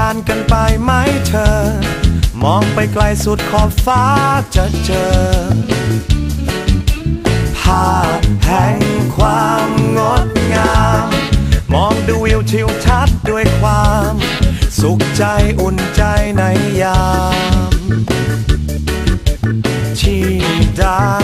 การกันไปไหมเธอ มองไปไกลสุดขอบฟ้าจะเจอ ภาพแห่งความงดงาม มองดูวิวทิวทัศน์ด้วยความ สุขใจอุ่นใจในยามที่ได้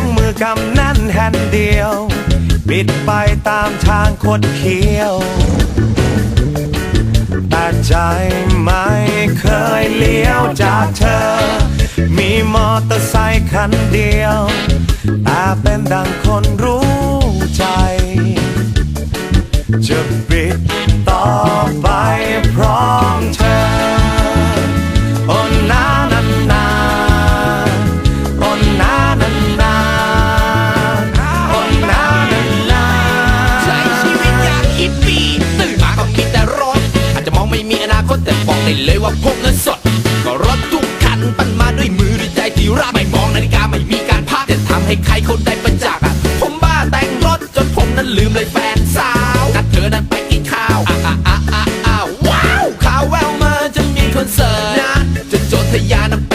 องมือกำแน่นแฮนด์เดียว บิดไปตามทางคดเคี้ยว แต่ใจไม่เคยเลี้ยวจากเธอ มีมอเตอร์ไซค์คันเดียว แต่เป็นดังคนรู้ ไม่มีอนาคตแต่บอกได้เลยว่าพกเงินสด ก็รถทุกคันปั้นมาด้วยมือด้วยใจที่รักไม่มองนาฬิกาไม่มีการพักจะทำให้ใครเขาได้ประจักษ์อะผมบ้าแต่งรถจนผมนั้นลืมเลยแฟนสาวนัดเธอนั้นไปกินข้าวอะอะอะอะว้าวข่าวแววมาจะมีคอนเสิร์ตนะจะโจทยานั้น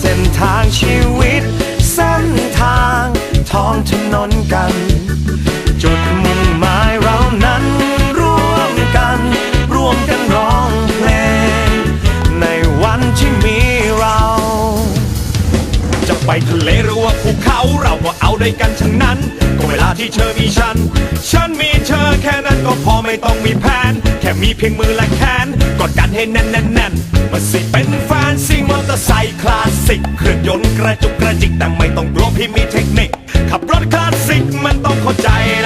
เส้นทางชีวิต เส้นทางท้องถนนกัน จุดมุ่งหมายเรานั้น ร่วมกัน ร่วมกันร้องเพลง ในวันที่มีเรา จะไปทะเลหรือว่าภูเขาเราก็เอาด้วยกันทั้งนั้น ก็เวลาที่เธอมีฉัน ฉันมีเธอแค่นั้นก็พอไม่ต้องมีแผน ค่มีเพียงมือและแขนกดดันให้แน่นแน่นแน่นมาสิเป็นแฟนซิ่งมอเตอร์ไซค์คลาสสิกเครื่องยนต์กระจุกกระจิกแต่ไม่ต้องกลัวพี่มีเทคนิคขับรถคลาสสิกมันต้องเข้าใจนะ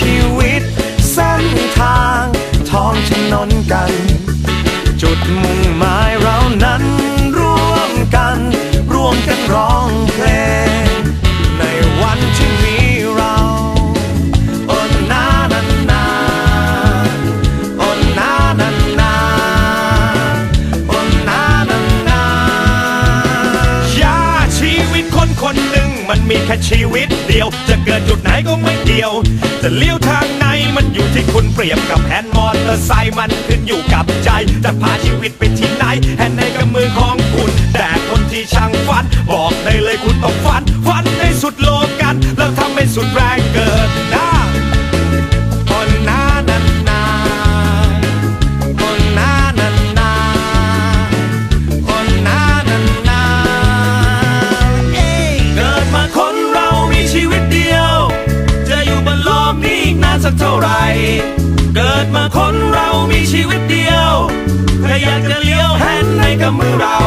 ชีวิตเส้นทางท้องถนนกัน จุดมุ่งหมายเรานั้นร่วมกัน ร่วมกันร้องเพลง ในวันที่มีเราโอ้นานานาโอ้นานานาโอ้นานานายาชีวิตคนคนหนึ่งมันมีแค่ชีวิตเดียว จะเกิดจุดไหนก็ไม่ เดียว จะเลี้ยวทางไหนมันอยู่ที่คุณเปรียบกับแฮนด์มอเตอร์ไซค์มันขึ้นอยู่กับใจ จะพาชีวิตไปที่ไหนแฮนด์ในกับมือของคุณ แต่คนที่ช่างฝัน บอกได้เลยคุณต้องฟั สักเท่าไหร่ เกิดมาคนเรามีชีวิตเดียวถ้าอยากจะเลี้ยวแฮนในกับมือเรา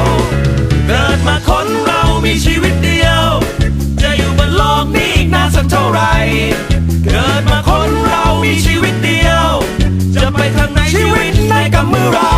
เกิดมาคนเรามีชีวิตเดียว จะอยู่บนโลกนี้อีกนานสักเท่าไหร่ เกิดมาคนเรามีชีวิตเดียว จะไปทางไหนชีวิตในกับมือเรา